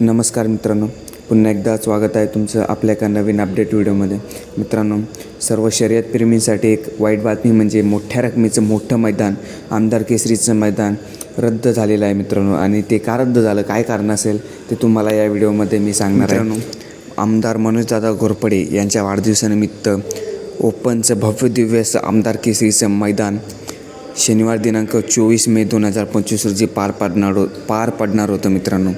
नमस्कार मित्रांनो. पुन्हा एकदा स्वागत आहे तुमचं आपल्या एका नवीन अपडेट व्हिडिओमध्ये. मित्रांनो सर्व शर्यत प्रेमींसाठी एक वाईट बातमी म्हणजे मोठ्या रकमेचं मोठं मैदान आमदार केसरीचं मैदान रद्द झालेलं आहे मित्रांनो. आणि ते का रद्द झालं काय कारण असेल ते तुम्हाला या व्हिडिओमध्ये मी सांगणार आहे. आमदार मनोजदादा घोरपडे यांच्या वाढदिवसानिमित्त ओपनचं भव्य दिव्य असं आमदार केसरीचं मैदान शनिवार दिनांक चोवीस मे दोन हजार पंचवीस रोजी पार पडणार हो- पार पडणार होतं मित्रांनो.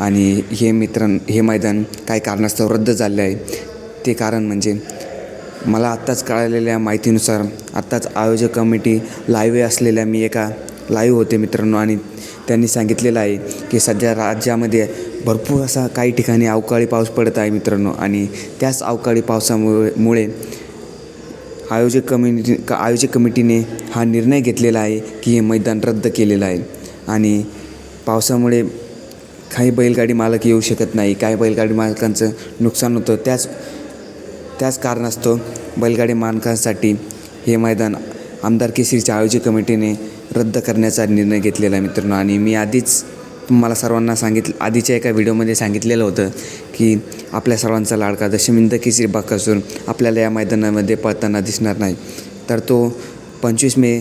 आणि हे मित्रां हे मैदान काही कारणास्तव रद्द झाले आहे. ते कारण म्हणजे मला आत्ताच कळालेल्या माहितीनुसार आत्ताच आयोजक कमिटी लाईव्ह असलेल्या मी एका लाईव्ह होते मित्रांनो. आणि त्यांनी सांगितलेलं आहे की सध्या राज्यामध्ये भरपूर असा काही ठिकाणी अवकाळी पाऊस पडत आहे मित्रांनो. आणि त्याच अवकाळी पावसामुळे मुळे आयोजक कमिटी का आयोजक कमिटीने हा निर्णय घेतलेला आहे की हे मैदान रद्द केलेलं आहे. आणि पावसामुळे काही बैलगाडी मालक येऊ शकत नाही. काही बैलगाडी मालकांचं नुकसान होतं. त्याच त्याच कारणास्तव बैलगाडी मालकांसाठी हे मैदान आमदार केसरीच्या आयोजक कमिटीने रद्द करण्याचा निर्णय घेतलेला आहे मित्रांनो. आणि मी आधीच तुम्हाला सर्वांना सांगितलं आधीच्या एका व्हिडिओमध्ये सांगितलेलं होतं की आपल्या सर्वांचा लाडका दशमिंद किसरी बाकासूर आपल्याला या मैदानामध्ये पळताना दिसणार नाही. तर तो पंचवीस मे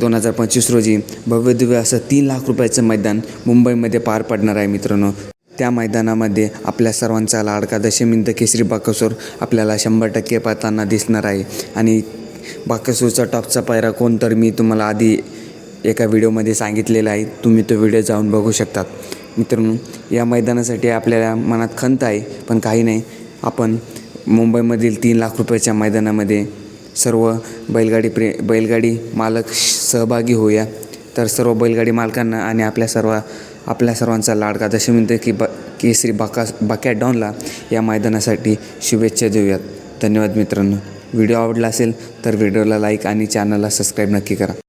दोन हजार पंचवीस रोजी भव्यदिव्य असं तीन लाख रुपयाचं मैदान मुंबईमध्ये पार पडणार आहे मित्रांनो. त्या मैदानामध्ये आपल्या सर्वांचा लाडका दशमिंद केसरी बाकसूर आपल्याला शंभर टक्के पळताना दिसणार आहे. आणि बाकसूरचा टॉपचा पायरा कोण? तर मी तुम्हाला आधी एका व्हिडिओमध्ये सांगितलेलं आहे. तुम्ही तो व्हिडिओ जाऊन बघू शकतात. मित्रांनो या मैदानासाठी आपल्याला मनात खंत आहे पण काही नाही. आपण मुंबईमधील तीन लाख रुपयाच्या मैदानामध्ये सर्व बैलगाडी प्रे बैलगाडी मालक सहभागी होऊया. तर सर्व बैलगाडी मालकांना आणि आपल्या सर्व आपल्या सर्वांचा लाडका दशमिंद की ब केसरी बाका बाक्या डॉनला या मैदानासाठी शुभेच्छा देऊयात. धन्यवाद मित्रांनो. व्हिडिओ आवडला असेल तर व्हिडिओला लाईक आणि चॅनलला सबस्क्राईब नक्की करा.